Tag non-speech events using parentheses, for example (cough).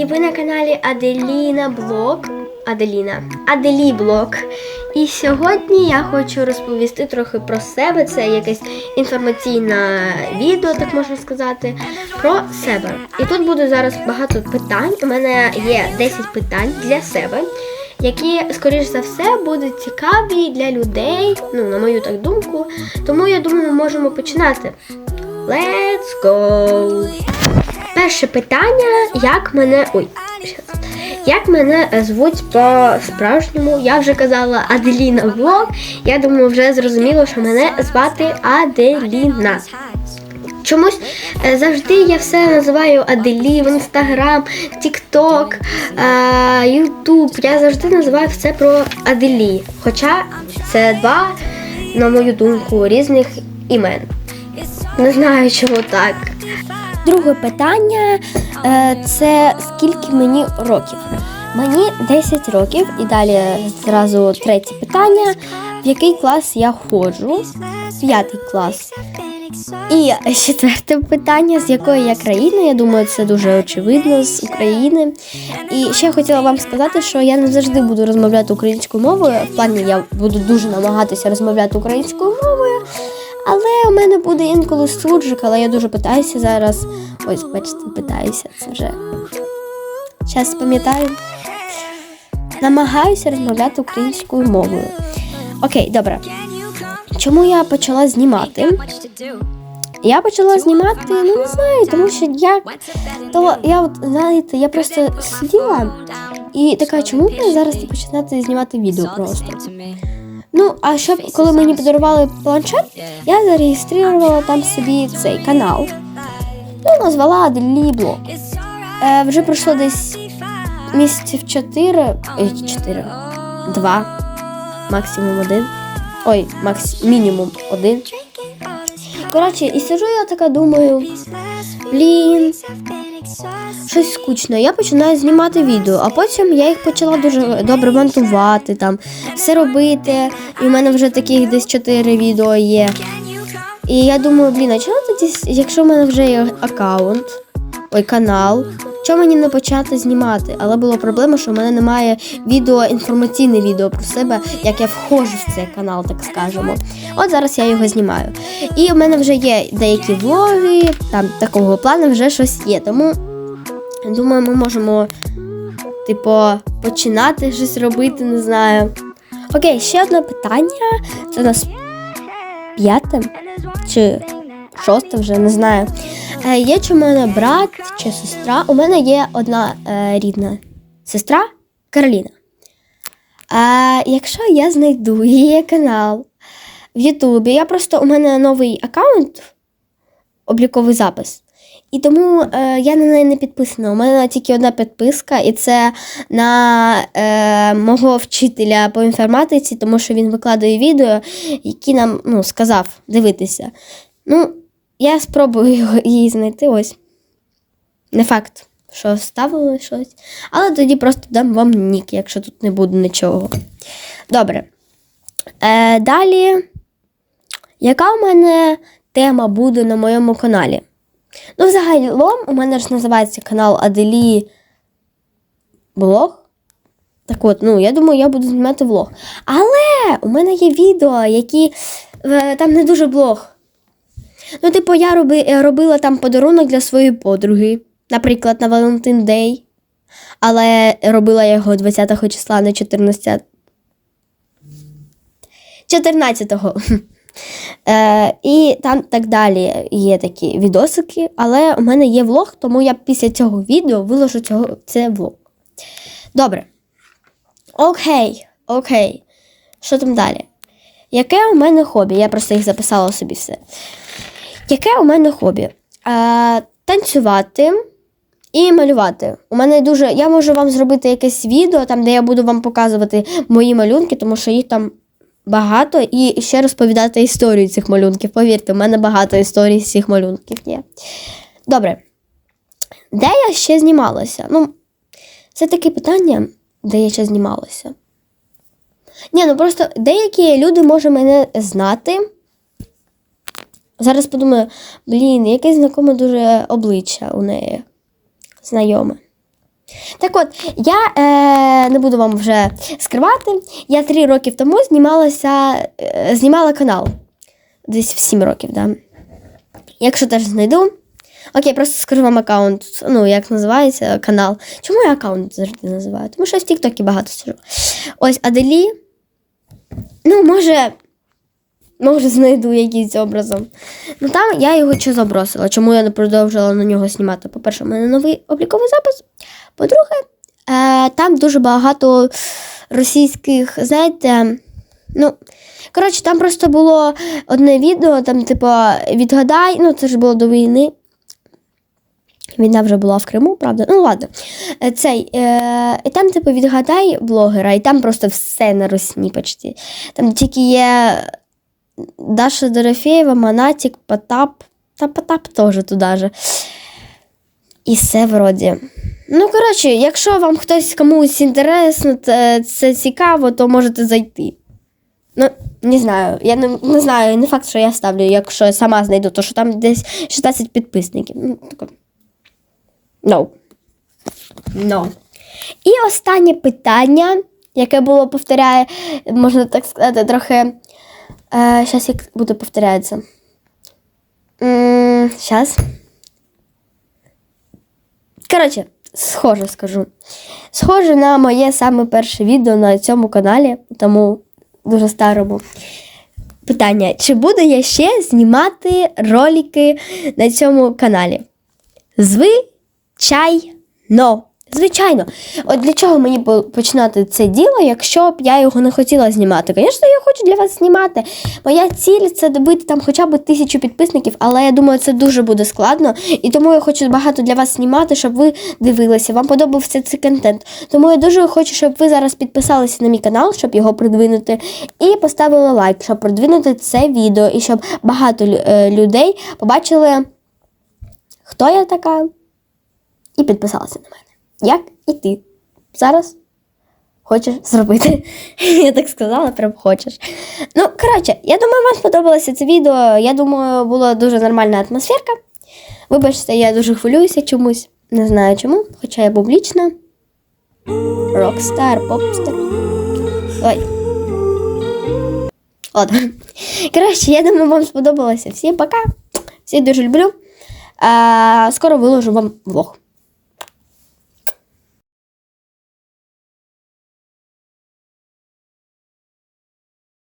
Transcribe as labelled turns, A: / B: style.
A: і ви на каналі Аделіна Блог. Аделіна. Аделі Блог. І сьогодні я хочу розповісти трохи про себе. Це якесь інформаційне відео, так можна сказати, про себе. І тут буде зараз багато питань. У мене є 10 питань для себе, які, скоріш за все, будуть цікаві для людей, ну, на мою так думку. Тому я думаю, ми можемо починати. Let's go! Перше питання, як мене. Ой, як мене е, звуть по-справжньому? Я вже казала Аделіна Влог. Я думаю, вже зрозуміло, що мене звати Аделіна. Чомусь е, завжди я все називаю Аделі в інстаграм, Тікток, Ютуб. Я завжди називаю все про Аделі. Хоча це два, на мою думку, різних імен. Не знаю, чому так. Друге питання е, це скільки мені років? Мені 10 років, і далі зразу третє питання. В який клас я ходжу? П'ятий клас. І четверте питання, з якої я країни. Я думаю, це дуже очевидно з України. І ще хотіла вам сказати, що я не завжди буду розмовляти українською мовою. В плані я буду дуже намагатися розмовляти українською мовою. Але у мене буде інколи суджик, але я дуже питаюся зараз. Ось, бачите, питаюся це вже. Зараз пам'ятаю. Намагаюся розмовляти українською мовою. Окей, добре. Чому я почала знімати? Я почала знімати, ну не знаю, тому що я то я от знаєте, я просто сиділа і така, чому б зараз не починати знімати відео просто? Ну, а щоб коли мені подарували планшет, я зареєструвала там собі цей канал. Ну, назвала Аделі Блог. Е, вже пройшло десь місяців 4, ой, 4, 2, максимум один. Ой, макс, мінімум один. Коротше, і сижу я така думаю, блін, щось скучно. Я починаю знімати відео, а потім я їх почала дуже добре монтувати, там, все робити. І в мене вже таких десь 4 відео є. І я думаю, блін, а чому тоді, якщо в мене вже є аккаунт, ой, канал, чому мені не почати знімати? Але була проблема, що в мене немає відео, інформаційне відео про себе, як я входжу в цей канал, так скажемо. От зараз я його знімаю. І в мене вже є деякі влоги, там такого плану вже щось є. Тому думаю, ми можемо, типу, починати щось робити, не знаю. Окей, ще одне питання. Це у нас п'яте чи шосте вже не знаю. Е, є чи в мене брат чи сестра? У мене є одна е, рідна сестра Кароліна. А якщо я знайду її канал в Ютубі, я просто у мене новий аккаунт, обліковий запис. І тому е, я на неї не підписана. У мене тільки одна підписка, і це на е, мого вчителя по інформатиці, тому що він викладає відео, які нам ну, сказав дивитися. Ну, я спробую її знайти ось. Не факт, що ставили щось. Але тоді просто дам вам нік, якщо тут не буде нічого. Добре. Е, далі, яка у мене тема буде на моєму каналі? Ну, взагалом, у мене ж називається канал Аделі Блог. Так от, ну, я думаю, я буду знімати влог. Але у мене є відео, які е, там не дуже блог. Ну, типу, я роби, е, робила там подарунок для своєї подруги, наприклад, на Валентин Дей. Але робила його 20 числа, не 14. 14-го. Е, і там так далі є такі відосики, але у мене є влог, тому я після цього відео виложу цього, це влог. Добре. Окей, окей. Що там далі? Яке у мене хобі? Я просто їх записала собі все. Яке у мене хобі? Е, танцювати і малювати. У мене дуже. Я можу вам зробити якесь відео, там, де я буду вам показувати мої малюнки, тому що їх там багато, і ще розповідати історію цих малюнків. Повірте, у мене багато історій з цих малюнків є. Добре. Де я ще знімалася? Ну, це таке питання, де я ще знімалася. Ні, ну просто деякі люди можуть мене знати. Зараз подумаю, блін, яке знакоме дуже обличчя у неї знайоме. Так от, я е, не буду вам вже скривати. Я три роки тому знімалася, е, знімала канал. Десь в сім років, да. Якщо теж знайду. Окей, просто скажу вам аккаунт. Ну, як називається канал. Чому я аккаунт завжди називаю? Тому що я в Тіктокі багато сижу. Ось Аделі. Ну, може. Може, знайду якийсь образом. Ну там я його чи забросила. Чому я не продовжила на нього знімати? По-перше, у мене новий обліковий запис. По-друге, е, там дуже багато російських, знаєте, ну. Коротше, там просто було одне відео, там, типу, відгадай, ну це ж було до війни. Війна вже була в Криму, правда? Ну, ладно. Е, Цей, е, і там, типу, відгадай блогера, і там просто все на русні почти. Там тільки є Даша Дорофеєва, Монатік, Потап. Та Потап теж туди же. І все вроді. Ну, коротше, якщо вам хтось комусь інтересно, це, цікаво, то можете зайти. Ну, не знаю. Я не, не знаю, не факт, що я ставлю, якщо я сама знайду, то що там десь 16 підписників. Ну, таке. No. No. І останнє питання, яке було повторяє, можна так сказати, трохи. Зараз як буде повторятися. Зараз. Коротше, схоже скажу. Схоже на моє саме перше відео на цьому каналі, тому дуже старому. Питання: чи буду я ще знімати ролики на цьому каналі? Звичайно. Звичайно. От для чого мені починати це діло, якщо б я його не хотіла знімати? Звісно, я хочу для вас знімати. Моя ціль це добити там хоча б тисячу підписників, але я думаю, це дуже буде складно. І тому я хочу багато для вас знімати, щоб ви дивилися, вам подобався цей контент. Тому я дуже хочу, щоб ви зараз підписалися на мій канал, щоб його продвинути, і поставили лайк, щоб продвинути це відео, і щоб багато е, людей побачили, хто я така, і підписалися на мене. Як і ти зараз хочеш зробити. (laughs) Я так сказала, прям хочеш. Ну, коротше, я думаю, вам сподобалося це відео. Я думаю, була дуже нормальна атмосферка. Вибачте, я дуже хвилююся чомусь. Не знаю чому, хоча я публічна. Рокстар, попстар. Ой. Ладно. Коротше, я думаю, вам сподобалося. Всім пока. Всіх дуже люблю. А, скоро виложу вам влог.